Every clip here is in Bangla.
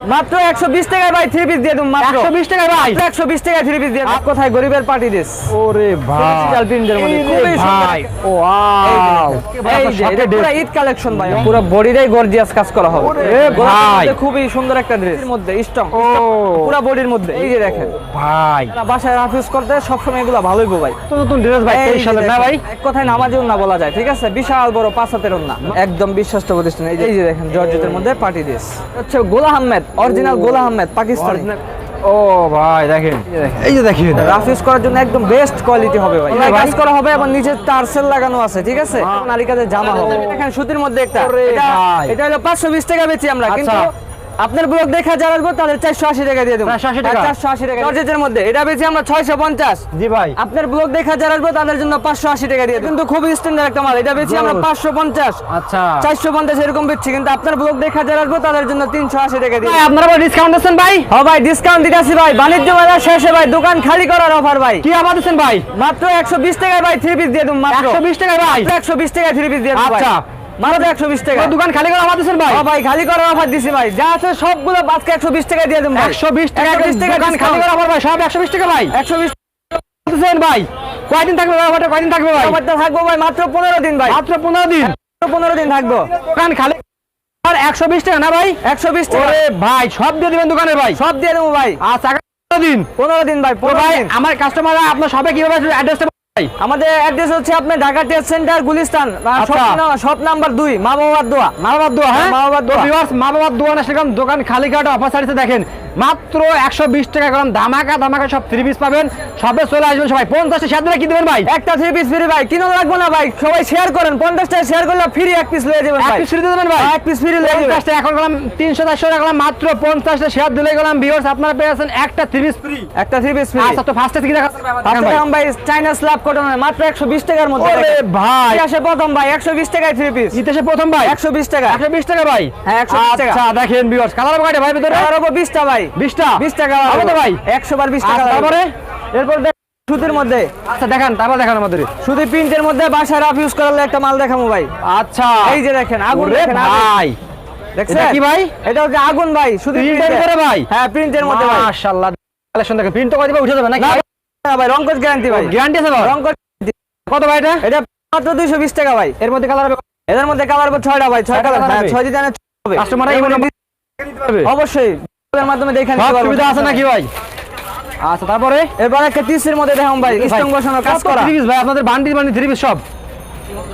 মাত্র একশো বিশ টাকায় ভাই থ্রি পিস দিয়ে দেবো মাত্র। একশো বিশ টাকা ভাই। একশো বিশ টাকায় থ্রি পিস দিয়ে দেবো। কোথায় গরিবের পার্টি দিস? ওরে ভাই। যে পুরো ঈদ কালেকশন ভাই। পুরো বডিটাই গর্জিয়াস কাজ করা হবে। ভাই। খুবই সুন্দর একটা ড্রেস এর মধ্যে স্ট্রং ও। পুরো বডির মধ্যে। এই যে দেখেন। ভাই। বাসায় রাফিউজ করতে সবসময় এগুলো ভালোই গো ভাই। নতুন নতুন ড্রেস ভাই এই না ভাই? এক কথায় নামাজেও না বলা যায় ঠিক আছে? বিশাল বড় পাঁচ হাতের না একদম বিশ্বাস্ত প্রতিষ্ঠান। এই যে দেখেন জর্জেটের মধ্যে পার্টি ড্রেস হচ্ছে গোলা আহমেদ অরিজিনাল গোলা আহমেদ পাকিস্তান ও ভাই দেখেন। এই যে দেখেন। রাফিস করার জন্য একদম বেস্ট কোয়ালিটি হবে ভাই। কাজ করা হবে এবং নিচে টার্সেল লাগানো আছে ঠিক আছে? নারিকাদের জামা হবে। দেখেন সুতির মধ্যে একটা। এটা হলো 520 টাকা বেচি আমরা আচ্ছা। কিন্তু আপনার ব্লগ দেখা যারা আসব তাদের 480 টাকা দিয়ে দেবো। 480 টাকা? 480 টাকা জর্জেটের মধ্যে? এটা বেচি আমরা 650 জি ভাই। আপনার ব্লগ দেখা যারা আসব তাদের জন্য 580 টাকা দিয়ে দেবো। কিন্তু খুব স্ট্যান্ডার্ড একটা মাল। এটা বেচি আমরা Good. 550 আচ্ছা। 450 এরকম বেচছি কিন্তু আপনার ব্লগ দেখা যারা আসব তাদের জন্য 380 টাকা দিয়ে ভাই আপনারা ডিসকাউন্ট দিচ্ছেন ভাই? হ্যাঁ ভাই ডিসকাউন্ট দিতেছি ভাই। বাণিজ্য মেলা শেষে ভাই দোকান খালি করার অফার ভাই। কি আবার দিচ্ছেন ভাই? মাত্র একশো বিশ টাকায় ভাই থ্রি পিস দিয়ে দেবো মাত্র। একশো বিশ টাকা ভাই? একশো বিশ টাকায় থ্রি পিস দিয়ে দেবো আচ্ছা। মাত্র একশো বিশ টাকা। আপনার দোকান খালি করে আবার দিচ্ছেন ভাই? ভাই খালি করার অফার দিছি ভাই। যা আছে সবগুলো আজকে একশো বিশ টাকায় দিয়ে দেবো একশো বিশ টাকা দোকান খালি করে আবার ভাই সব একশো বিশ টাকা ভাই। একশো বিশ ভাই কয়দিন থাকবে অফারটা? কয়দিন থাকবে ভাই? টাকা থাকব ভাই মাত্র পনেরো দিন ভাই। মাত্র পনেরো দিন? পনেরো দিন থাকব। দোকান খালি আর একশো বিশ টাকা না ভাই? একশো বিশ টাকা। ভাই সব দিয়ে দিবেন দোকানে ভাই। সব দিয়ে দেবো ভাই। আচ্ছা পনেরো দিন। পনেরো দিন ভাই ভাই আমার কাস্টমাররা আপনার সবে কীভাবে অ্যাড্রেসটা আমাদের অ্যাড্রেস হচ্ছে আপনার ঢাকা টেস্ট সেন্টার গুলিস্তান। আচ্ছা। শপ নাম্বার দুই মা বাবার দোয়া। মা বাবার দোয়া হ্যাঁ? মা বাবার দোয়া। মা বাবার দোয়া না সেরকম দোকান খালি কাটা অফার সারিতে দেখেন। মাত্র একশো বিশ টাকা গ্রাম ধামাকা ধামাকা সব থ্রি পিস পাবেন। সবে চলে আসবেন সবাই। পঞ্চাশটা দিলে কি দেবেন ভাই? একটা থ্রি পিস ফ্রি ভাই। কিনো লাগবে না ভাই। সবাই শেয়ার করেন। পঞ্চাশ টাকা শেয়ার করলে ফ্রি এক পিস লয়ে যাবেন এক পিস ফ্রি দেবেন ভাই? এক পিস ফ্রি লয়ে যাবেন। এখন গেলাম তিনশো চারশো টাকা গেলাম মাত্র পঞ্চাশটা শেয়ার দিলে গেলাম। ভিউয়ার্স আপনারা পেয়েছেন একটা থ্রি পিস ফ্রি একটা থ্রি পিস ফ্রি আচ্ছা তো ফার্স্টে কি দেখা ভাই। ভাই চাইনা স্ল্যাব মাত্র টাকার মধ্যে ওরে ভাই। আসে প্রথম ভাই একশো বিশ টাকায় থ্রি পিস ইতিহাসে প্রথম ভাই? একশো বিশ টাকা। একশো বিশ টাকা ভাই? হ্যাঁ, 120 টাকা। আচ্ছা দেখেন ভিউয়ার্স কালার কয়টা ভাই ভিতরে? আর ওপর বিশটা ভাই। বিশটা? বিশ টাকা হবে তো ভাই? একশো বার বিশ টাকা তারপরে? এরপর সুতির মধ্যে। আচ্ছা দেখান তারপর দেখান আমাদের। সুতি প্রিন্টের মধ্যে বাসায় রাফ ইউজ করালে একটা মাল দেখাবো ভাই। আচ্ছা। এই যে দেখেন আগুন দেখেন ভাই। দেখছেন? কি ভাই? এটা হচ্ছে আগুন ভাই শুধু প্রিন্টের ভিতরে ভাই? হ্যাঁ প্রিন্টের মধ্যে ভাই। মাশাআল্লাহ। কালেকশন দেখেন প্রিন্ট কয় দিবে উঠে যাবে নাকি ভাই রংকজ গ্যারান্টি ভাই। গ্যারান্টি আছে ভাই। রংকজ কত ভাই এটা? এটা মাত্র দুইশো বিশ টাকা ভাই। এর মধ্যে কালার এদের মধ্যে কালার হবে ছয়টা ভাই ছয় ছয়টা কালার হ্যাঁ হবে? ছয় ডিজাইনের হবে। কাস্টমাররা এই এর মধ্যে দিতে পারবে। অবশ্যই। এর মাধ্যমে দেখে নিতে পারব। সুবিধা আছে নাকি ভাই? আচ্ছা তারপরে? এরপর একটা তিসের মধ্যে দেখাম ভাই স্টং বসানো কাজ করা। থ্রি ভাই আপনাদের বান্ডি বান্ডি থ্রি পিস সব।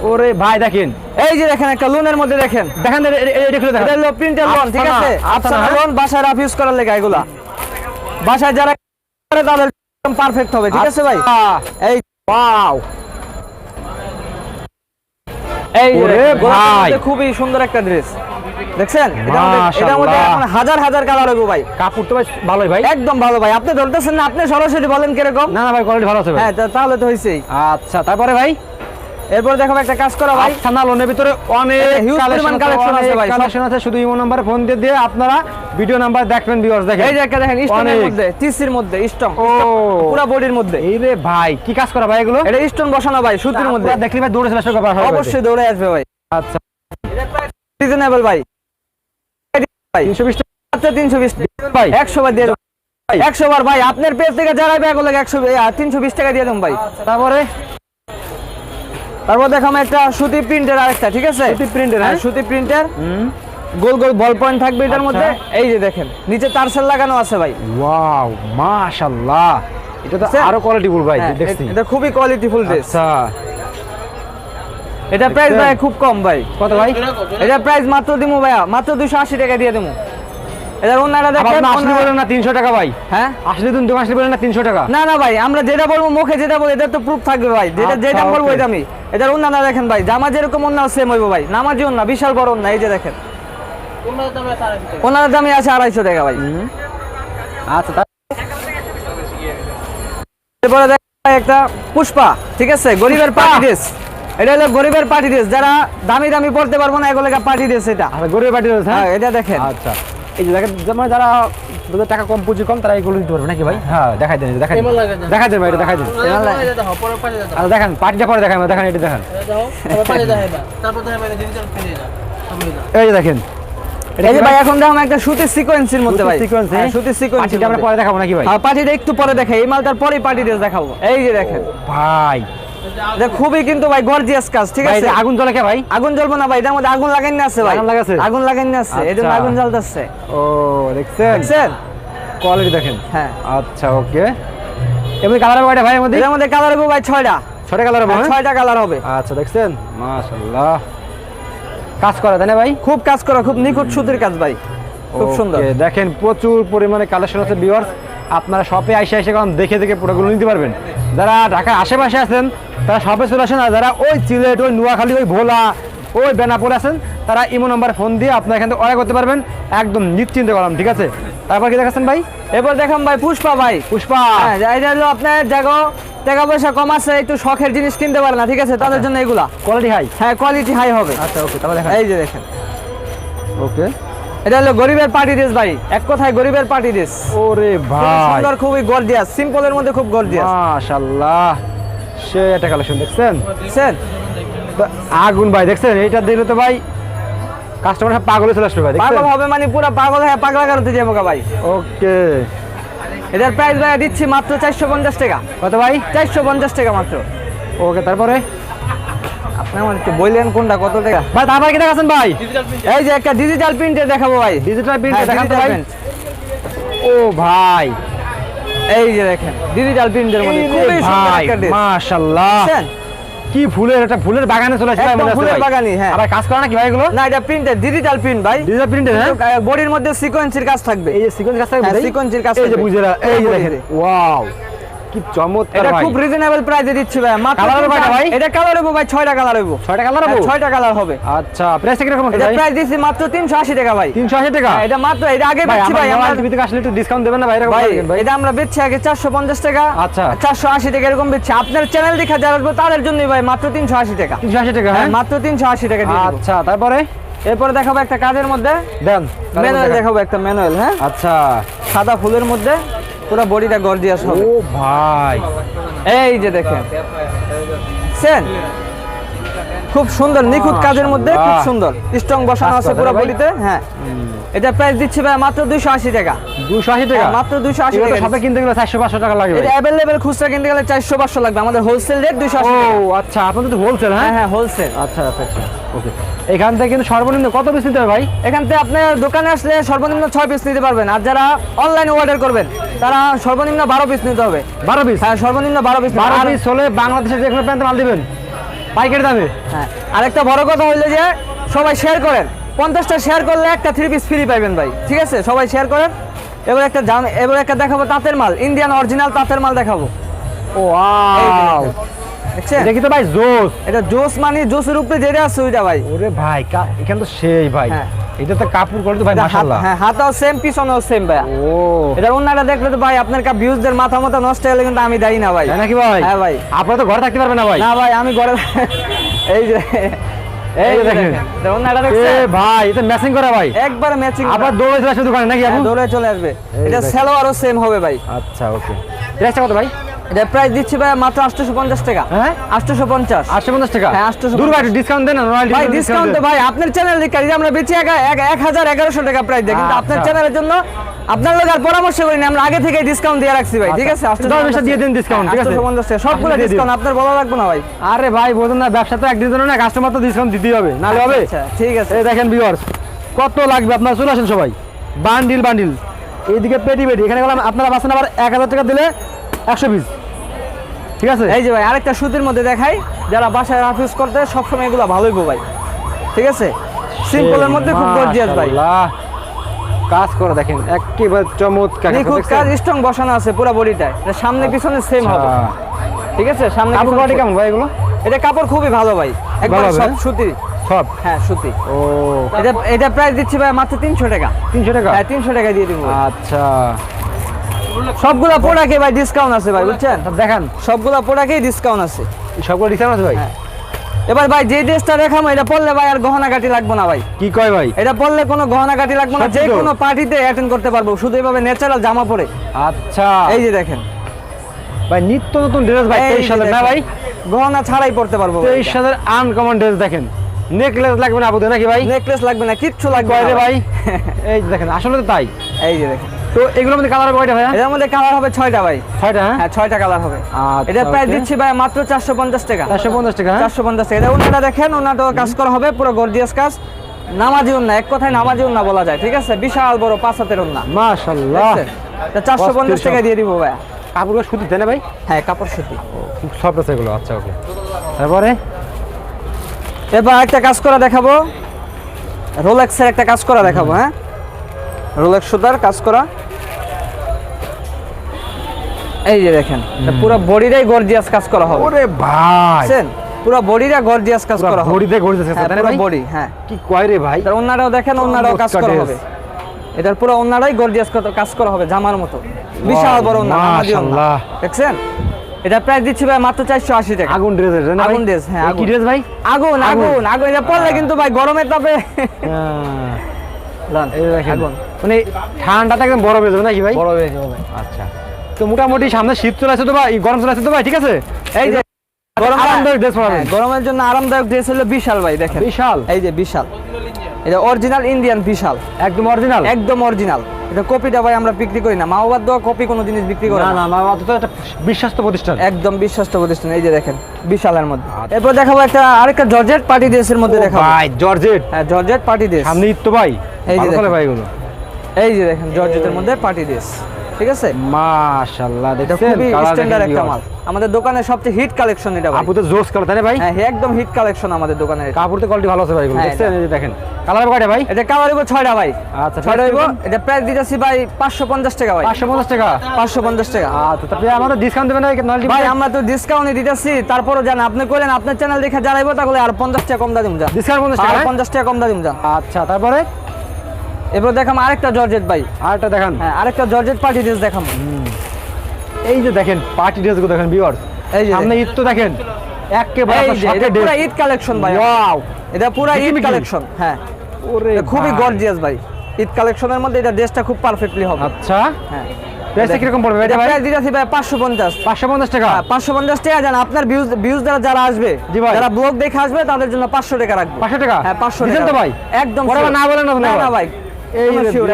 ওরে ভাই দেখেন। এই যে দেখেন একটা লোনের মধ্যে দেখেন। দেখেন এটা খুলে এটা দেখেন। হলো প্রিন্টের লোন ঠিক আছে? আফসানা, আফসানা হ্যাঁ? লোন বাসায় রাফ ইউজ করার লেগে এগুলা। বাসায় যারা তাদের পারফেক্ট হবে ঠিক আছে ভাই? আচ্ছা। এই ওয়াও এই ভাই। খুবই সুন্দর একটা ড্রেস দেখছেন? এটা মধ্যে- হাজার হাজার কালার হবে ভাই। কাপড় তো ভাই ভালোই ভাই। একদম ভালো ভাই। আপনি ধরতেছেন না আপনি সরাসরি বলেন কীরকম? না না ভাই কোয়ালিটি ভালো আছে ভাই। হ্যাঁ তাহলে তো হইছেই। আচ্ছা তারপরে ভাই? এরপর দেখাবো একটা কাজ করা ভাই। থানা লোনের ভিতরে অনেক huge পরিমাণ collection আছে ভাই। কালেকশন আছে শুধু ইমো নাম্বারে ফোন দিয়ে দিয়ে আপনারা ভিডিও নাম্বার দেখবেন ভিউয়ার্স দেখেন। এই একটা দেখেন স্টোনের মধ্যে টিসির মধ্যে স্টোন পুরো বডির মধ্যে। এই রে ভাই কি কাজ করা ভাই এগুলো? এটা স্টোন বসানো ভাই সুতির মধ্যে। দেখলে ভাই দৌড়ে চলে আসবে অবশ্যই দৌড়ে আসবে ভাই। আচ্ছা। রিজনেবল ভাই। ভাই। 320 টাকা। মাত্র তিনশো বিশ ভাই। একশো বার দিয়ে ভাই। একশো বার ভাই আপনার পেজ থেকে যারা ব্যাগ লাগে একশো তিনশো বিশ টাকা দিয়ে দেবো ভাই। তারপরে? তারপর দেখাম একটা সুতি প্রিন্টের আরেকটা ঠিক আছে? সুতি printer, হ্যাঁ? হ্যাঁ? সুতি প্রিন্টার গোল গোল বল পয়েন্ট থাকবে এটার আচ্ছা। মধ্যে। এই যে দেখেন নিচে তারসেল লাগানো আছে ভাই। ওয়াও মাশাআল্লাহ। এটা তো দেখছেন? আরও কোয়ালিটিফুল ভাই হ্যাঁ, দেখছি। এটা খুবই কোয়ালিটিফুল ড্রেস আচ্ছা। এটা প্রাইস দেখছেন? ভাই খুব কম ভাই। কত ভাই? এটা প্রাইস মাত্র দিমু ভাইয়া মাত্র দুশো আশি টাকা দিয়ে দেবো এটার অন্যটা দেখেন আসলে বলেন না 300 টাকা ভাই। হ্যাঁ? আসলে তুমি দোকান আসলে বলেন না 300 টাকা। না না ভাই আমরা যেটা বলব মুখে যেটা বলব এটা তো প্রুফ থাকবে ভাই। যেটা আচ্ছা, যেটা বলব okay. এটা এটার অন্যান্য দেখেন ভাই জামা যেরকম অন্য সেম হইব ভাই। নামাজি অন্য বিশাল বড় অন্য এই যে দেখেন। ওনার দামে আছে আড়াইশো টাকা ভাই। আচ্ছা এরপরে দেখ একটা পুষ্পা ঠিক আছে? গরিবের পার্টি ড্রেস এটা হলো গরিবের পার্টি ড্রেস যারা দামি দামি পড়তে পারব না এগুলো পার্টি ড্রেস এটা। গরিবের রয়েছে হ্যাঁ? হ্যাঁ এটা দেখেন। আচ্ছা। এই যে দেখেন যেমন যারা যাদের টাকা কম পুঁজি কম তারা এইগুলো নিতে পারবে নাকি ভাই? হ্যাঁ দেখাই দেন দেখাই দেন। দেখাই দেন ভাই এটা দেখাই দেন। আচ্ছা দেখেন পাটিটা পরে দেখাই দেখেন এটা দেখেন। এই যে দেখেন। এই যে ভাই এখন দেখো একটা সুতির সিকোয়েন্সের মধ্যে ভাই। সিকোয়েন্স হ্যাঁ, সুতির সিকোয়েন্স আমরা পরে দেখাবো নাকি ভাই? হ্যাঁ পার্টিটা একটু পরে দেখে এই মালটার পরেই পার্টি ড্রেস দেখাবো। এই যে দেখেন। ভাই খুবই কিন্তু ভাই গর্জিয়াস কাজ ঠিক আছে? আগুন জ্বলে ভাই? আগুন জ্বলবো না ভাই এটার মধ্যে আগুন লাগাই না আছে ভাই। আগুন লাগাই না আছে মধ্যে আচ্ছা। আগুন জ্বলতেছে। ও দেখছেন? দেখছেন? কোয়ালিটি দেখেন। হ্যাঁ। আচ্ছা ওকে এমনি কালার হবে কয়টা ভাই এর মধ্যে? এটার মধ্যে কালার হবে ভাই ছয়টা। ছয়টা কালার হবে হ্যাঁ, হ্যাঁ? ছয়টা কালার হবে। আচ্ছা দেখছেন? মাশাআল্লাহ। কাজ করা তাই না ভাই? খুব কাজ করা খুব নিখুঁত সুতির কাজ ভাই। খুব সুন্দর। দেখেন প্রচুর পরিমাণে কালেকশন আছে ভিউয়ার্স আপনারা শপে আইসে এসে কারণ দেখে দেখে পুরোগুলো নিতে পারবেন। যারা ঢাকার আশেপাশে আছেন তারা শপে চলে আসেন আর যারা ওই সিলেট ওই নোয়াখালী ওই ভোলা ওই বেনাপুর আছেন তারা ইমো নাম্বারে ফোন দিয়ে আপনার এখান থেকে অর্ডার করতে পারবেন। একদম নিশ্চিন্তে করলাম ঠিক আছে? তারপর কি দেখাচ্ছেন ভাই? এরপর দেখাম ভাই পুষ্পা ভাই। পুষ্পা। হ্যাঁ এটা হলো আপনার জায়গা টাকা পয়সা কম আছে একটু শখের জিনিস কিনতে পারে না ঠিক আছে? তাদের জন্য এগুলা। কোয়ালিটি হাই হ্যাঁ কোয়ালিটি হাই হবে। আচ্ছা ওকে তাহলে দেখেন। এই যে দেখেন। ওকে এটা হলো গরিবের পার্টি ড্রেস ভাই। এক কথায় গরিবের পার্টি ড্রেস ওরে ভাই। সুন্দর খুবই গর্জিয়াস সিম্পলের মধ্যে খুব গর্জিয়াস মাশাআল্লাহ। সে একটা কালেকশন দেখছেন? তো আগুন ভাই দেখছেন? এইটা দিলে তো ভাই কাস্টমার সব পাগলে চলে আসবে ভাই পাগল হবে মানে পুরো পাগল হয়ে পাগলা কারোতে যাব গা ভাই। ওকে। এটার প্রাইস ভাই দিচ্ছি মাত্র চারশো পঞ্চাশ টাকা। কত ভাই? চারশো পঞ্চাশ টাকা মাত্র। ওকে তারপরে? আপনি আমার একটু বললেন কোনটা কত টাকা? ভাই তারপরে কি দেখাচ্ছেন ভাই? এই যে একটা ডিজিটাল প্রিন্টে দেখাবো ভাই। ডিজিটাল প্রিন্ট হ্যাঁ, দেখান ভাই। ও ভাই। এই যে দেখেন ডিজিটাল প্রিন্টের মধ্যে খুবই সুন্দর একটা। মাশাআল্লাহ। কি ফুলের একটা ফুলের বাগানে চলে আসছে মনে ফুলের ভাই। বাগানই, হ্যাঁ। আবার কাজ করে নাকি ভাই এগুলো? না এটা প্রিন্টার ডিজিটাল প্রিন্ট ভাই। ডিজিটাল প্রিন্টের হ্যাঁ? বডির মধ্যে সিকোয়েন্সের কাজ থাকবে। এই যে সিকোয়েন্স কাজ থাকবে হ্যাঁ, কাজ এই যে বুঝেরা এই যে দেখেন ওয়াও কি চমৎকার এটা খুব রিজনেবল প্রাইসে দিচ্ছি ভাই মাত্র কয়টা ভাই? এটা কালার হবে ভাই ছয়টা কালার হবে। ছয়টা কালার হ্যাঁ, হবে? ছয়টা কালার হবে। আচ্ছা প্রাইস কীরকম আছে এটা প্রাইস দিচ্ছি মাত্র তিনশো আশি টাকা ভাই। 380 টাকা? হ্যাঁ, এটা মাত্র এটা আগে ভাই বেচছি ভাই আমরা আসলে একটু ডিসকাউন্ট দেবেন না ভাই এরকম ভাই এটা আমরা বেচছি আগে চারশো পঞ্চাশ টাকা আচ্ছা। চারশো আশি টাকা এরকম বেচছি। আপনার চ্যানেল দেখা যারা আসবে তাদের জন্যই ভাই মাত্র তিনশো আশি টাকা। 380 টাকা হ্যাঁ হ্যাঁ? মাত্র তিনশো আশি টাকা দিয়ে আচ্ছা তারপরে? এরপরে দেখাবো একটা কাজের মধ্যে। দেন ম্যানুয়াল দেখাবো একটা ম্যানুয়াল হ্যাঁ? আচ্ছা। সাদা ফুলের মধ্যে পুরো বডিটা গর্জিয়াস হবে। ও ভাই। এই যে দেখেন। সেন খুব সুন্দর নিখুঁত কাজের মধ্যে খুব সুন্দর। স্ট্রং বসানো আছে পুরো? বডিতে হ্যাঁ। এটা প্রাইস দিচ্ছি ভাই মাত্র দুইশো আশি টাকা। 280 টাকা হ্যাঁ, মাত্র 280 এগুলো টাকা। সবে কিনতে গেলে 400 500 টাকা লাগে এটা অ্যাভেলেবেল খুচরা কিনতে গেলে চারশো পাঁচশো লাগবে। আমাদের হোলসেল রেট দুইশো ও আচ্ছা আপনাদের তো হোলসেল হ্যাঁ? হ্যাঁ হ্যাঁ হোলসেল আচ্ছা আচ্ছা আচ্ছা। ওকে। এখান থেকে কিন্তু সর্বনিম্ন কত পিস নিতে হবে ভাই? এখান থেকে আপনার দোকানে আসলে সর্বনিম্ন ছয় পিস নিতে পারবেন। আর যারা অনলাইনে অর্ডার করবেন তারা সর্বনিম্ন বারো পিস নিতে হবে। 12 পিস হ্যাঁ সর্বনিম্ন বারো পিস 12 পিস হলে বাংলাদেশের যে কোনো প্যান্ট মাল দিবেন। পাইকারি দামে। হ্যাঁ। আরেকটা বড় কথা হইল যে সবাই শেয়ার করেন। পঞ্চাশটা শেয়ার করলে একটা থ্রি পিস ফ্রি পাইবেন ভাই। ঠিক আছে? সবাই শেয়ার করেন। এবার একটা জাম এবার একটা দেখাবো তাঁতের মাল। ইন্ডিয়ান অরিজিনাল তাঁতের মাল দেখাবো। ও দেখি তো ভাই জোস? এটা জোস মানে জোসের উপরে যেটা আছে ওইটা ভাই। ওরে ভাই এখানে তো সেই ভাই। হ্যাঁ। এটা তো কাপড় করে তো ভাই মাশাআল্লাহ। হ্যাঁ হাতাও সেম পিছনেও সেম ভাই ও। এটা অন্যটা দেখলে তো ভাই আপনার কা ভিউজদের মাথা মাথা নষ্ট হলে কিন্তু আমি দায়ী না ভাই। নাকি ভাই? হ্যাঁ ভাই। আপনারা তো ঘরে থাকতে পারবেন না ভাই। না ভাই আমি ঘরে এই যে এই যে দেখেন। এটা অন্যটা এ ভাই এটা ম্যাচিং করা ভাই। একবার ম্যাচিং আবার দৌড়ে চলে আসবে দোকানে নাকি আপু দৌড়ে চলে আসবে। এটা। সেলোয়ারও সেম হবে ভাই। আচ্ছা ওকে প্রাইসটা কত ভাই? এটা প্রাইস দিচ্ছি ভাই মাত্র আটশোশো পঞ্চাশ টাকা। হ্যাঁ? আটশোশো পঞ্চাশ আটশো পঞ্চাশ টাকা? হ্যাঁ, 850 দূর ভাই ডিসকাউন্ট দেন ভাই ডিসকাউন্ট তো ভাই আপনার চ্যানেল আমরা হাজার এগারোশো টাকা প্রাইস দেয়। কিন্তু আপনার আচ্ছা। চ্যানেলের জন্য আপনার লোক আর পরামর্শ করিনি আমরা আগে থেকে ডিসকাউন্ট দিয়ে রাখছি ভাই ঠিক আছে? আচ্ছা। দশ বিশটা দিয়ে দিন discount, ঠিক আছে? আটশোশো পঞ্চাশ টাকা সবগুলো ডিসকাউন্ট আপনার বলা লাগবে না ভাই। আরে ভাই বোঝেন না ব্যবসা তো একদিন জন্য না কাস্টমার তো ডিসকাউন্ট দিতেই হবে নাহলে হবে? আচ্ছা ঠিক আছে। এই দেখেন ভিউয়ার্স কত লাগবে আপনারা? চলে আসেন সবাই। বান্ডিল বান্ডিল এইদিকে পেটি পেটি। এখানে গেলাম আপনারা বাসেন আবার এক হাজার টাকা দিলে একশো পিস ঠিক আছে? এই যে ভাই আরেকটা সুতির মধ্যে দেখাই। যারা বাসায় রাফ ইউজ করতে সবসময় এগুলো ভালোই গো ভাই। ঠিক আছে? সিম্পলের মধ্যে খুব গর্জিয়াস ভাই। কাজ করে দেখেন একেবারে চমৎকার নিখুঁত কাজ স্ট্রং বসানো আছে পুরো বডিটায় এটা সামনে পিছনে সেম হবে। ঠিক আছে? সামনে কাপড় কোয়ালিটি কেমন ভাই এগুলো? এটা কাপড় খুবই ভালো ভাই। একবার সব? সুতি সব? হ্যাঁ সুতি। ও। এটা এটা প্রাইস দিচ্ছি ভাই মাত্র তিনশো টাকা। তিনশো টাকা? হ্যাঁ তিনশো টাকা দিয়ে দিব। আচ্ছা। সবগুলা প্রোডাক্টে ভাই ডিসকাউন্ট আছে ভাই বুঝছেন? দেখান সবগুলা প্রোডাক্টেই ডিসকাউন্ট আছে। সবগুলো ডিসকাউন্ট আছে ভাই? হ্যাঁ। এবার ভাই যে ড্রেসটা দেখাবো এটা পরলে ভাই আর গহনা কাটি লাগবে না ভাই। কি কয় ভাই? এটা পরলে কোনো গহনা কাটি লাগবে না যে কোনো পার্টিতে অ্যাটেন্ড করতে পারব। শুধু এভাবে ন্যাচারাল জামা পরে। আচ্ছা। এই যে দেখেন। ভাই নিত্য নতুন ড্রেস ভাই এই তেইশ সালের না ভাই? গহনা ছাড়াই পড়তে পারব তেইশ সালের আনকমন ড্রেস দেখেন। নেকলেস লাগবে না আবুদে নাকি ভাই? নেকলেস লাগবে না কিচ্ছু লাগবে ভাই। ভাই? এই যে দেখেন আসলে তো তাই। এই যে দেখেন। তো এগুলোর মধ্যে কালার হবে কয়টা ভাইয়া? এটার মধ্যে কালার হবে ছয়টা ভাই। ছয়টা হ্যাঁ? হ্যাঁ ছয়টা কালার হবে। এটা okay। দিচ্ছি ভাই মাত্র চারশো পঞ্চাশ টাকা। চারশো পঞ্চাশ টাকা হ্যাঁ? চারশো পঞ্চাশ টাকা। এটা ওনাটা দেখেন ওনাটাও কাজ করা হবে পুরো গর্জিয়াস কাজ। নামাজি উন্না এক কথায় নামাজি উন্না বলা যায় ঠিক আছে? বিশাল বড় পাঁচ হাতের মাশাল্লাহ। চারশো পঞ্চাশ টাকা দিয়ে দিব ভাই কাপড়গুলো সুতি দেয় না ভাই? হ্যাঁ কাপড় সুতি। খুব সফট আছে এগুলো আচ্ছা ওকে। তারপরে? এবার একটা কাজ করা দেখাবো। রোলেক্সের একটা কাজ করা দেখাবো হ্যাঁ? রোলেক্স সুতার কাজ করা। এই যে দেখেন পুরো বডিটাই গর্জিয়াস কাজ করা হবে। ওরে ভাই। বুঝছেন? পুরো বডিটা গর্জিয়াস কাজ করা হবে। বডিতে হ্যাঁ তাই না পুরো বডি হ্যাঁ। কি কয় রে ভাই? এটার অন্যরাও দেখেন অন্যরাও কাজ করা হবে। এটার পুরো অন্যরাই গর্জিয়াস কাজ করা হবে জামার মতো। বিশাল বড় ওন্না। মাশাআল্লাহ। দেখছেন? এটা প্রাইস দিচ্ছি ভাই মাত্র চারশো আশি টাকা। আগুন ড্রেস ভাই? আগুন dress, হ্যাঁ, কি আগুন। ড্রেস ভাই? আগুন আগুন। আগুন এটা পড়লে কিন্তু ভাই গরমের তাপে। হ্যাঁ, লান, এই দেখেন। আগুন। মানে ঠান্ডাটা একদম বড় হয়ে যাবে নাকি ভাই? বড় হয়ে যাবে ভাই আচ্ছা। তো মোটামুটি সামনে শীত চলে আসছে তো ভাই গরম চলে আসছে তো ভাই ঠিক আছে? এই যে গরম আরামদায়ক ড্রেস পরাবেন হ্যাঁ, গরমের জন্য আরামদায়ক ড্রেস হলো বিশাল ভাই দেখেন। বিশাল? এই যে বিশাল। এটা অরিজিনাল ইন্ডিয়ান বিশাল। একদম অরিজিনাল একদম অরিজিনাল এটা কপিটা ভাই আমরা বিক্রি করি না। মাওবাদ দেওয়া কপি কোনো জিনিস বিক্রি করে না না। না মা তো একটা বিশ্বাস্ত প্রতিষ্ঠান। একদম বিশ্বস্ত প্রতিষ্ঠান। এই যে দেখেন বিশালের মধ্যে। এরপর দেখাবো একটা আরেকটা জর্জেট পার্টি ড্রেসের মধ্যে দেখাবো। ভাই জর্জেট হ্যাঁ জর্জেট পার্টি ড্রেস সামনে তো ভাই। এই যে দেখেন। ভাই এগুলো। এই যে দেখেন জর্জেটের মধ্যে পার্টি ড্রেস ঠিক আছে? মাশাআল্লাহ এটা খুবই স্ট্যান্ডার্ড একটা মাল। আমাদের সবচেয়ে হিট কালেকশন এটা ভাই। আপু তো জোস কালার তাই ভাই? হ্যাঁ একদম হিট কালেকশন আমাদের। কাপড় তো কোয়ালিটি ভালো আছে ভাই হ্যাঁ, দেখছেন? এই দেখেন। কালার কয়টা ভাই? এটা কালার হইব ছয়টা ভাই। আচ্ছা ছয়টা হইব এটা প্রাইস দিতেছি ভাই পাঁচশো পঞ্চাশ টাকা ভাই। পাঁচশো পঞ্চাশ টাকা? পাঁচশো পঞ্চাশ টাকা। আচ্ছা তারপরে আমাদের ডিসকাউন্ট দেবেন না নলটি ভাই আমরা তো ডিসকাউন্টে দিতেছি তারপরও জান আপনি কইলেন আপনার চ্যানেল দেখে জানাইবো তাহলে আর পঞ্চাশ টাকা কম দাম যান ডিসকাউন্ট পঞ্চাশ টাকা আর হ্যাঁ? পঞ্চাশ টাকা কম দাম আচ্ছা তারপরে? এবার দেখাম আরেকটা জর্জেট ভাই। আরেকটা দেখান। হ্যাঁ আরেকটা জর্জেট পার্টি ড্রেস দেখাম। এই যে দেখেন পার্টি ড্রেসগুলো দেখেন ভিউয়ার্স এই যে সামনে ঈদ তো দেখেন একেবারে পুরা। ঈদ কালেকশন ভাই। Wow! এটা পুরো ঈদ কালেকশন হ্যাঁ। ওরে খুবই। গর্জিয়াস ভাই। ঈদ কালেকশনের মধ্যে এটা ড্রেসটা খুব পারফেক্টলি হবে। আচ্ছা। হ্যাঁ। প্রাইসটা কীরকম পড়বে এটা ভাই? প্রাইস দিতেছি ভাই পাঁচশো পঞ্চাশ। পাঁচশো পঞ্চাশ টাকা? পাঁচশো পঞ্চাশ টাকা জান আপনার ভিউজ ভিউজ দ্বারা যারা আসবে। যারা ব্লগ দেখে আসবে তাদের জন্য পাঁচশো টাকা রাখব। পাঁচশো টাকা? হ্যাঁ পাঁচশো দিছেন টাকা তো ভাই? একদম। না বলেন না ভাই। এই দেখেন sure।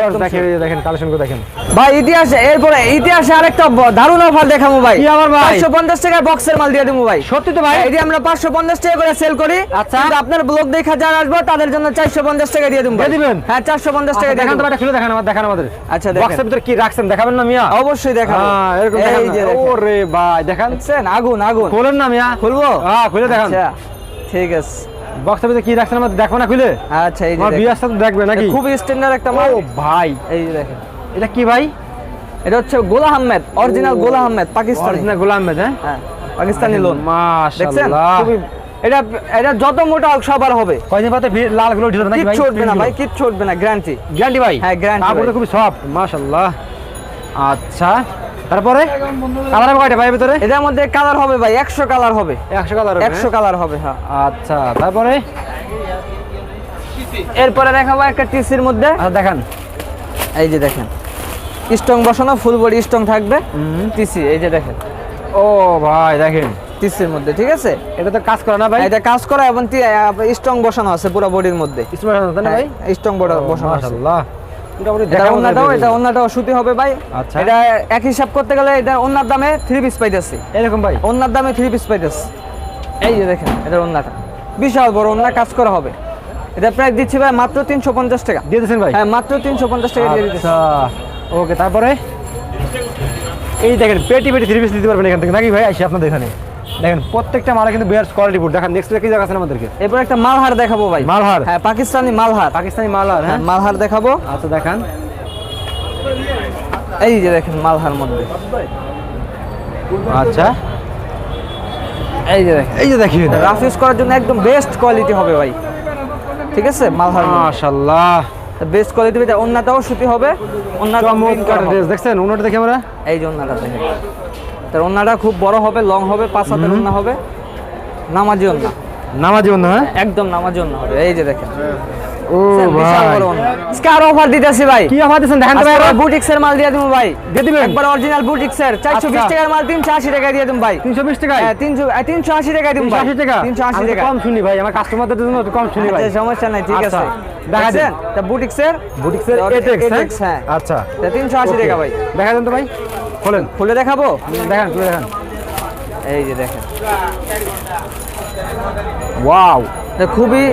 এই যে দেখেন কালেকশন করে দেখেন। ভাই ইতিহাসে এরপরে ইতিহাসে আরেকটা দারুণ অফার দেখাবো ভাই। কি ভাই? পাঁচশো পঞ্চাশ টাকায় বক্সের মাল দিয়ে দেবো ভাই। সত্যি তো ভাই? এই আমরা পাঁচশো পঞ্চাশ টাকা করে সেল করি। আচ্ছা। আপনার ব্লগ দেখা যারা আসব তাদের জন্য চারশো পঞ্চাশ টাকা দিয়ে দেবো দিয়ে দিবেন? হ্যাঁ টাকা আচ্ছা, দেখান তো দেবো। খুলে দেখান আমার দেখান আমাদের। আচ্ছা, দেখেন। বক্সের ভিতরে কি রাখছেন? দেখাবেন না মিয়া? অবশ্যই দেখাবো। হ্যাঁ এরকম দেখান না। ওরে ভাই দেখান। আগুন আগুন। খোলেন না মিয়া। খুলবো? হ্যাঁ খুলে দেখান। আচ্ছা ঠিক আছে। বক্সের ভিতরে কি রাখছেন আমার দেখো না খুলে আচ্ছা এই যে। বিয়ার সাথে দেখবে নাকি? এটা স্ট্যান্ডার্ড একটা মাল। ও ভাই। এই যে দেখেন। এটা কি ভাই? এটা হচ্ছে Golam Ahmed original Golam Ahmed Pakistani. Original Golam Ahmed হ্যাঁ? হ্যাঁ পাকিস্তানি লোন। দেখছেন? খুবই এটা এটা যত মোটা হোক সবার হবে। কয়দিন পাতে লালগুলো যাবে নাকি ভাই? কিচ্ছু উঠবে না ভাই কিচ্ছু উঠবে না গ্যারান্টি গ্যারান্টি ভাই? হ্যাঁ, guarantee কাপড়টা। খুবই সফট মাশাআল্লাহ আচ্ছা। তারপরে? কালার কয়টা ভাই ভিতরে? এটার মধ্যে কালার হবে ভাই একশো কালার হবে। 100 কালার একশো কালার হবে হ্যাঁ। আচ্ছা তারপরে? এরপরে দেখাবো একটা টিসির মধ্যে। আচ্ছা দেখান। এই যে দেখেন স্ট্রং বসানো ফুল বডি স্ট্রং থাকবে। টিসি এই যে দেখেন। ও ভাই দেখেন। টিসির মধ্যে ঠিক আছে? এটা তো কাজ করে না ভাই? এটা কাজ করা এবং স্ট্রং বসানো আছে পুরো বডির মধ্যে। স্মার্ট তাই না ভাই? স্ট্রং বসানো আছে। সুতি হবে ভাই। আচ্ছা। এটা এক হিসাব করতে গেলে এটা অন্যার দামে থ্রি পিস পাইতেছি। এরকম ভাই? অন্যার দামে থ্রি পিস পাইতেছি। এই যে দেখেন এটা অন্যটা বিশাল বড় অন্য কাজ করা হবে। এটা প্রায় দিচ্ছি ভাই মাত্র তিনশো পঞ্চাশ টাকা। দিয়ে ভাই? হ্যাঁ মাত্র তিনশো পঞ্চাশ টাকা দিয়ে আচ্ছা ওকে তারপরে? এই দেখেন পেটি পেটি থ্রি পিস দিতে পারবেন এখান থেকে। নাকি ভাই আসি আপনাদের এখানে? দেখেন প্রত্যেকটা মালা কিন্তু বেয়ার কোয়ালিটি ফুড দেখেন নেক্সট কি দেখাচ্ছেন আমাদেরকে? এরপর একটা মালহার দেখাবো ভাই। মালহার? হ্যাঁ পাকিস্তানি মালহার। পাকিস্তানি মালহার হ্যাঁ? হ্যাঁ মালহার দেখাবো। আচ্ছা দেখান। এই যে দেখেন মালহার মধ্যে। আচ্ছা। এই যে দেখেন। এই যে দেখেন। রাফ ইউজ করার জন্য একদম বেস্ট কোয়ালিটি হবে ভাই। ঠিক আছে? মালহার মাশাআল্লাহ। বেস্ট কোয়ালিটি এটা অন্যটাও সুতি হবে ড্রেস দেখছেন? উন্নটা দেখে আমরা। এই যে অন্যটা দেখেন। তার অন্যটা খুব বড় হবে লং হবে পাঁচ হাতের অন্য হবে। নামাজি অন্য নামাজি বন্ধু হ্যাঁ? একদম নামাজি অন্য হবে এই যে দেখেন। ও ভাই। স্কার অফার দিতেছি ভাই। কি অফার দিচ্ছেন? দেখেন তো ভাই আজকে বুটিক্স এর মাল দিয়ে দিবো ভাই। দিয়ে দিবেন? একবার অরিজিনাল বুটিক্স এর 420 আচ্ছা। টাকার মাল 380 টাকা দিয়ে দিবো ভাই। তিনশো বিশ টাকায়? হ্যাঁ 300 380 টাকা ভাই। 380 টাকা? 380 টাকা কম শুনি ভাই আমার কাস্টমারদের জন্য একটু কম শুনি ভাই। আচ্ছা, সমস্যা নাই ঠিক আচ্ছা, আছে। দেখা দিন। তা বুটিক্স এর বুটিক্সের Atex, এটেক্স হ্যাঁ। হ্যাঁ। আচ্ছা। তা 380 টাকা ভাই। দেখা দেন তো ভাই। খোলেন। খুলে দেখাবো? দেখেন তুলে দেখেন। এই যে দেখেন। ওয়াও। এটা খুবই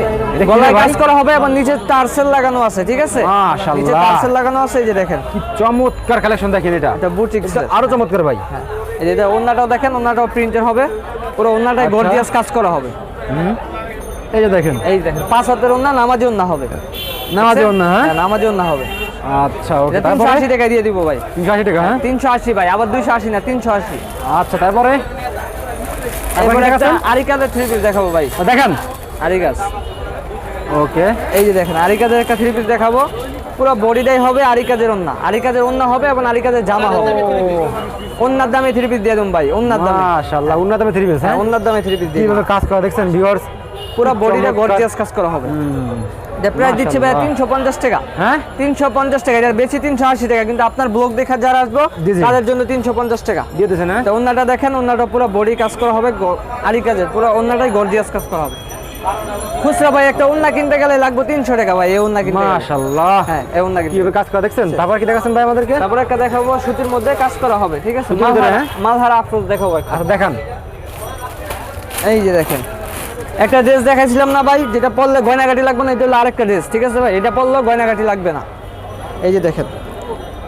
গলায় কাজ করা হবে এবং নিচে টার্সেল লাগানো আছে ঠিক আছে? মাশাআল্লাহ। নিচে টার্সেল লাগানো আছে এই যে দেখেন। কি চমৎকার কালেকশন দেখেন এটা। এটা বুটিক্স এটা আরও চমৎকার ভাই। হ্যাঁ। এই যে এটা ওন্নাটাও দেখেন ওন্নাটাও প্রিন্টের হবে। পুরো ওন্নাটাই আচ্ছা। গর্জিয়াস কাজ করা হবে। এই যে দেখেন। এই দেখেন পাঁচ হাতের ওন্না নামাজি ওন্না হবে। নামাজের ওন্না, হ্যাঁ? হ্যাঁ নামাজি ওন্না হবে। আচ্ছা ওকে তারপরে? আশি টাকা দিয়ে দিব ভাই। তিনশো আশি টাকা হ্যাঁ? তিনশো আশি ভাই আবার দুইশো আশি না তিনশো আশি। আচ্ছা তারপরে? তারপরে একটা আরিকাদের থ্রি পিস দেখাবো ভাই। দেখেন। আরিকাস। ওকে। এই যে দেখেন আরিকাদের একটা থ্রি পিস দেখাবো। পুরো বডিটাই হবে আরিকাজের ওন্না আরিকাজের ওন্না হবে এবং আরিকাজের জামা হবে। ওন্নার দামে থ্রি পিস দিয়ে দেবো ভাই ওন্নার দামে। মাশাআল্লাহ উন্নত দামে থ্রি পিস হ্যাঁ? হ্যাঁ ওন্নার দামে থ্রি পিস দিয়ে কীভাবে কাজ করা দেখছেন ভিউয়ার্স পুরো বডিটা। গর্জিয়াস কাজ করা হবে। প্রাইস দিচ্ছে ভাই তিনশো পঞ্চাশ টাকা। হ্যাঁ? তিনশো পঞ্চাশ টাকা বেশি তিনশো আশি টাকা কিন্তু আপনার ব্লগ দেখা যারা আসব। তাদের জন্য তিনশো পঞ্চাশ টাকা। দিয়ে দিয়েছেন হ্যাঁ? তো দেখেন পুরো বডি কাজ করা হবে গ- আরি কাজের পুরো ওন্নাটাই গর্জিয়াস কাজ করা হবে। খুচরা ভাই একটা ওন্না কিনতে গেলে লাগবে তিনশো টাকা ভাই এই ওন্না কিনতে গেলে। মাশাআল্লাহ। হ্যাঁ এই ওন্না কিনতে কীভাবে কাজ করা দেখছেন? তারপর কি দেখাচ্ছেন ভাই আমাদেরকে? তারপরে একটা দেখাবো সুতির মধ্যে কাজ করা হবে ঠিক আছে? মালহারা- হ্যাঁ? মালহারা আফরোজ দেখাবো। আচ্ছা দেখান। এই যে দেখেন। একটা ড্রেস দেখাইছিলাম না ভাই যেটা পরলে গয়নাগাটি লাগবে না এটা হলো আরেকটা ড্রেস ঠিক আছে ভাই? এটা পরলেও গয়নাগাটি লাগবে না। এই যে দেখেন।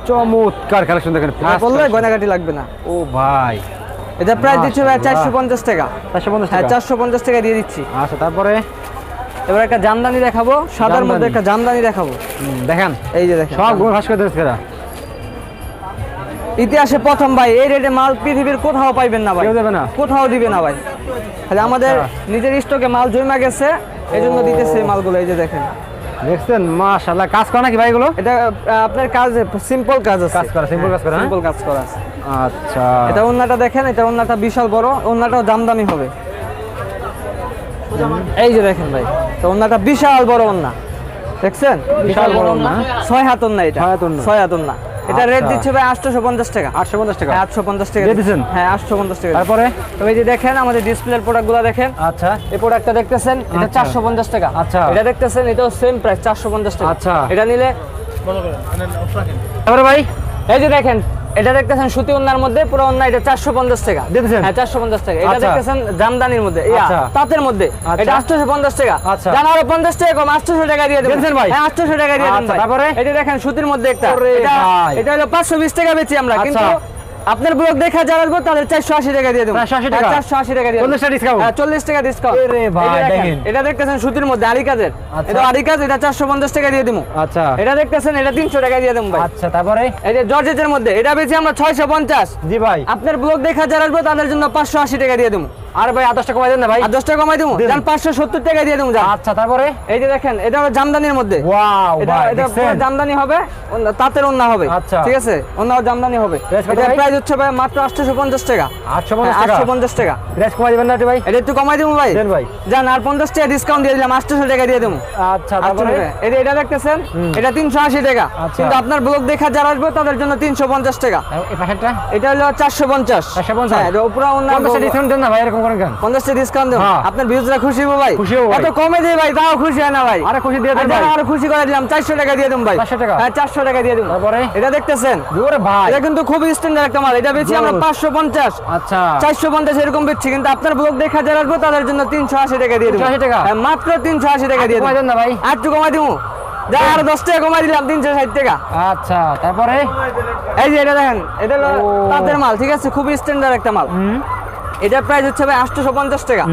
চমৎকার কালেকশন দেখেন পরলে গয়নাগাটি লাগবে না। ও ভাই। এটা প্রায় দিচ্ছে ভাই চারশো পঞ্চাশ টাকা। চারশো পঞ্চাশ হ্যাঁ চারশো পঞ্চাশ টাকা দিয়ে দিচ্ছি। আচ্ছা তারপরে? এবার একটা জামদানি দেখাবো সাদার মধ্যে একটা জামদানি দেখাবো। দেখেন। এই যে দেখেন। সবগুলো ফাঁস করে দিয়েছে এরা। ইতিহাসে প্রথম ভাই এই রেটে মাল পৃথিবীর কোথাও পাইবেন না ভাই। দেবে না? কোথাও দিবে না ভাই। তাহলে আমাদের আচ্ছা। নিজের স্টকে মাল জমা গেছে এই জন্য দিতেছে মালগুলো এই যে দেখেন। দেখছেন? মাশাআল্লাহ। কাজ করা নাকি ভাই এগুলো? এটা আপনার কাজ সিম্পল কাজ আছে। কাজ করা, simple কাজ করা, হ্যাঁ? সিম্পল কাজ করা আছে। আচ্ছা। এটা ওন্নাটা দেখেন এটা ওন্নাটা বিশাল বড় ওন্নাটাও দামদামি হবে। এই যে দেখেন ভাই তো ওন্নাটা বিশাল বড় ওন্না দেখছেন? বিশাল বড় ওন্না ছয় হাত ওন্না এটা। ছয় হাত ওন্না। ছয় হাত ওন্না এটা রেট আচ্ছা। দিচ্ছে ভাই আটশোশো পঞ্চাশ টাকা। আটশো পঞ্চাশ টাকা। হ্যাঁ আটশো পঞ্চাশ টাকা দিয়েছেন? দিছেন? হ্যাঁ আটশো পঞ্চাশ টাকা তারপরে? তুমি যদি যে দেখেন আমাদের ডিসপ্লের প্রোডাক্টগুলো দেখেন। আচ্ছা। এই প্রোডাক্টটা দেখতেছেন এটা আচ্ছা। চারশো পঞ্চাশ টাকা। আচ্ছা। এটা দেখতেছেন এটাও সেম প্রাইস চারশো পঞ্চাশ টাকা। আচ্ছা। এটা নিলে তারপরে ভাই? এই যে দেখেন এটা দেখতেছেন সুতি ওন্নার মধ্যে পুরো ওন্না এটা চারশো পঞ্চাশ টাকা দেখতেছেন? হ্যাঁ চারশো পঞ্চাশ টাকা এটা আচ্ছা। দেখতেছেন জামদানির মধ্যে ইয়া, আচ্ছা। তাঁতের মধ্যে আচ্ছা। এটা আটশোশো পঞ্চাশ টাকা আচ্ছা। জানা পঞ্চাশ টাকা কম আটশোশো টাকা দিয়ে দেবেন ভাই? হ্যাঁ টাকা দিয়ে আচ্ছা, তারপরে? এটা দেখেন সুতির মধ্যে একটা এটা এটা হলো পাঁচশো বিশ টাকা বেচি আমরা। কিন্তু আপনার ব্লগ দেখা যারা আসব তাদের চারশো আশি টাকা দিয়ে দেবো। 480 টাকা? চারশো আশি টাকা দিয়ে দেবো। 40 টাকা ডিসকাউন্ট হ্যাঁ, চল্লিশ টাকা ডিসকাউন্ট এরে ভাই, দেখেন। এটা দেখতেছেন সুতির মধ্যে আরিকাজের কাজের। এটা আরিকাজ এটা চারশো পঞ্চাশ টাকা দিয়ে দেবো আচ্ছা। এটা দেখতেছেন এটা তিনশো টাকা দিয়ে দেবো ভাই। আচ্ছা তারপরে? এই যে জর্জেটের মধ্যে এটা বেশি আমরা ছয়শো পঞ্চাশ। জি ভাই। আপনার ব্লগ দেখা যারা আসব তাদের জন্য পাঁচশো আশি টাকা দিয়ে দেবো। আর ভাই আদর্শটা কমাই দেন না ভাই। আর দশ টাকা কমাই দেবো? যান পাঁচশো সত্তর টাকা দিয়ে দেবো আচ্ছা তারপরে? এই যে দেখেন এটা হলো জামদানির মধ্যে। ওয়াও ভাই এটা পুরো জামদানি হবে অন্য- তাঁতের অন্য হবে। আচ্ছা। ঠিক আছে? অন্য জামদানি হবে। প্রাইস হচ্ছে ভাই মাত্র আটশোশো পঞ্চাশ টাকা। আটশো পঞ্চাশ টাকা? পঞ্চাশ টাকা। প্রাইস কমাই দিবেন না ভাই? এটা একটু কমাই দেবো ভাই। দেন ভাই। যান আর পঞ্চাশ টাকা ডিসকাউন্ট দিয়ে দিলাম আটশোশো টাকা দিয়ে দেবো। আচ্ছা তারপরে? এটা দেখতেছেন এটা তিনশো আশি টাকা। আচ্ছা। কিন্তু আপনার ব্লগ দেখা যারা আসবে তাদের জন্য তিনশো পঞ্চাশ টাকা। এটা হলো চারশো পঞ্চাশ। 450? হ্যাঁ উপরে অন্য ডিসকাউন্ট দেন না ভাই এরকম করেন কেন? পঞ্চাশটা ডিসকাউন্ট দেবো। হ্যাঁ। আপনার ভিউজরা খুশি হব ভাই। খুশি হব এত কমে দিয়ে ভাই তাও খুশি হয় না ভাই। আরে খুশি দিয়ে দেন আচ্ছা, আরও খুশি করে দিলাম চারশো টাকা দিয়ে দেবো ভাই। 400 টাকা? হ্যাঁ চারশো টাকা দিয়ে দেবো। তারপরে? এটা দেখতেছেন? ওরে ভাই। এটা কিন্তু খুব স্ট্যান্ডার্ড একটা মাল। এটা বেশি আমরা. পাঁচশো পঞ্চাশ। আচ্ছা। চারশো পঞ্চাশ এরকম বেচছি কিন্তু আপনার ব্লগ দেখা যারা আসব তাদের জন্য তিনশো আশি টাকা দিয়ে দেবো। 380 টাকা? হ্যাঁ, মাত্র তিনশো আশি টাকা দিয়ে কমাই দেবো। না ভাই। আর একটু কমাই দিব যা আরও দশ টাকা কমাই দিলাম তিনশো ষাট টাকা। আচ্ছা তারপরে? এই যে এটা দেখেন এটা তাদের মাল ঠিক আছে? খুবই স্ট্যান্ডার্ড একটা মাল। এটার প্রাইস হচ্ছে ভাই আটশোশো পঞ্চাশ টাকা।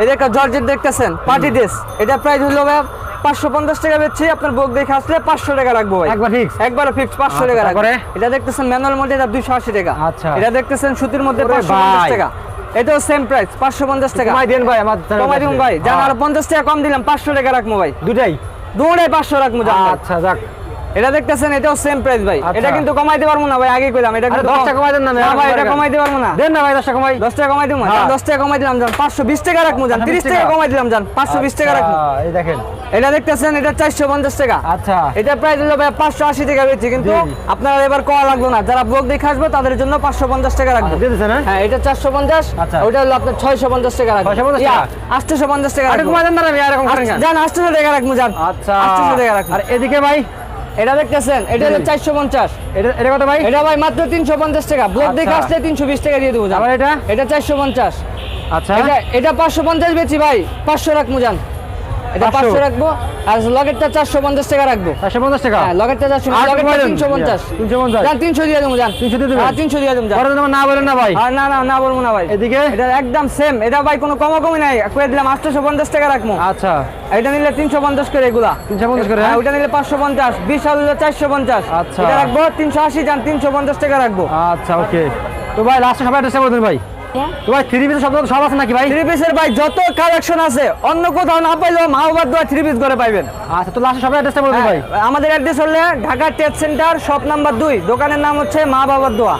এটা একটা জর্জেট দেখতেছেন পার্টি ড্রেস এটার প্রাইস হলো ভাই পাঁচশো পঞ্চাশ টাকা বেচছি আপনার বুক দেখে আসলে পাঁচশো টাকা রাখব ভাই। একবার ফিক্স একবার ফিক্স পাঁচশো আচ্ছা, টাকা রাখব? এটা দেখতেছেন ম্যানুয়াল মধ্যে এটা দুশো আশি টাকা। আচ্ছা। এটা দেখতেছেন সুতির মধ্যে পাঁচশো পঞ্চাশ ভাই। টাকা। এটাও সেম প্রাইস পাঁচশো পঞ্চাশ টাকা। কমাই দেন ভাই আমার কমাই দিন ভাই আরও পঞ্চাশ টাকা কম দিলাম পাঁচশো টাকা রাখব ভাই। দুটাই? দুটাই পাঁচশো রাখব আচ্ছা যাক। এটা দেখতেছেন এটাও সেম প্রাইস ভাই। আচ্ছা। এটা কিন্তু কমাইতে পারব না ভাই আগে কইলাম এটা কিন্তু দশ টাকা কমাই দেন না ভাই এটা কমাইতে পারব না। দেন না ভাই দশ টাকা কমাই। দশ টাকা কমাই দিব হ্যাঁ। দশ টাকা কমাই দিলাম পাঁচশো বিশ টাকা রাখব যান 120 তিরিশ টাকা টাকা। কমাই দিলাম পাঁচশো বিশ টাকা রাখব। আচ্ছা, এই দেখেন। এটা দেখতেছেন এটা চারশো পঞ্চাশ টাকা। আচ্ছা। এটা প্রাইস হলো ভাই পাঁচশো আশি টাকা বেচছি কিন্তু আপনারা এবার কয়া লাগল না। যারা ব্লগ দেখে আসবে তাদের জন্য পাঁচশো পঞ্চাশ টাকা রাখব। আচ্ছা, দিয়ে দিচ্ছেন, হ্যাঁ? হ্যাঁ এটা চারশো পঞ্চাশ আচ্ছা। ওটা হলো আপনার ছয়শো পঞ্চাশ টাকা রাখব। 650 টাকা? আটশোশো পঞ্চাশ টাকা আরে রাখব। কমাই দেন না ভাই এরকম করেন? যান আটশোশো টাকা রাখব যান। আচ্ছা। আটশোশো টাকা রাখব। আর এদিকে ভাই? এটা দেখতেছেন? এটা হলো জি। চারশো পঞ্চাশ। এটা এটা কত ভাই? এটা ভাই মাত্র তিনশো পঞ্চাশ টাকা। ব্লক দেখে আচ্ছা। আসলে তিনশো বিশ টাকা দিয়ে দেবো আবার এটা? এটা চারশো পঞ্চাশ। আচ্ছা। এটা এটা পাঁচশো পঞ্চাশ বেচি ভাই। পাঁচশো রাখব জান। এটা 500 পাঁচশো রাখব। আর লগেরটা চারশো পঞ্চাশ টাকা রাখব। চারশো পঞ্চাশ টাকা? হ্যাঁ চারশো কমাই তিনশো পঞ্চাশ। 350 যান তিনশো দিয়ে দেবো যান। 300 দিয়ে? হ্যাঁ তিনশো দিয়ে দেবো যান। না বলেন না ভাই। আর না না না বলব না ভাই। এদিকে? এটা একদম সেম এটা ভাই কোনো কমাকমি নাই। করে দিলাম আটশোশো পঞ্চাশ টাকা রাখব। আচ্ছা। এটা নিলে তিনশো পঞ্চাশ করে এগুলা। 350 করে, হ্যাঁ হ্যাঁ? ওটা নিলে পাঁচশো পঞ্চাশ। বিশ হলে চারশো পঞ্চাশ। আচ্ছা। এটা রাখব তিনশো আশি যান তিনশো পঞ্চাশ টাকা রাখব। আচ্ছা ওকে। তো ভাই লাস্টে সবাই অ্যাড্রেসটা বলে ভাই। ভাই থ্রি পিসের সব সব আছে নাকি ভাই? থ্রি পিসের ভাই যত কালেকশন আছে অন্য কোথাও না পাইলেও মাহবাদ দোয়া থ্রি পিস করে পাইবেন। আচ্ছা তো লাস্টে সবাই অ্যাড্রেসটা বলে ভাই হ্যাঁ, আমাদের অ্যাড্রেস হলে ঢাকা টেট সেন্টার শপ নাম্বার দুই। দোকানের নাম হচ্ছে মা বাবার দোয়া।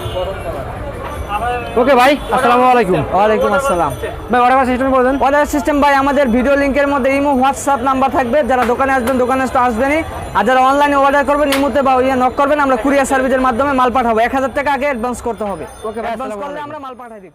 ওকে ভাই আসসালামু আলাইকুম। ওয়ালাইকুম আসসালাম। ভাই অর্ডার সিস্টেম বলে অর্ডার সিস্টেম ভাই আমাদের ভিডিও লিংকের মধ্যে ইমো হোয়াটসঅ্যাপ নাম্বার থাকবে। যারা দোকানে আসবেন দোকানে তো আসবেনই। আর যারা অনলাইনে অর্ডার করবেন ইমোতে বা ইয়ে নক করবেন আমরা কুরিয়ার সার্ভিসের মাধ্যমে মাল পাঠাবো। এক হাজার টাকা আগে অ্যাডভান্স করতে হবে। অ্যাডভান্স করলে আমরা মাল পাঠাই দিব।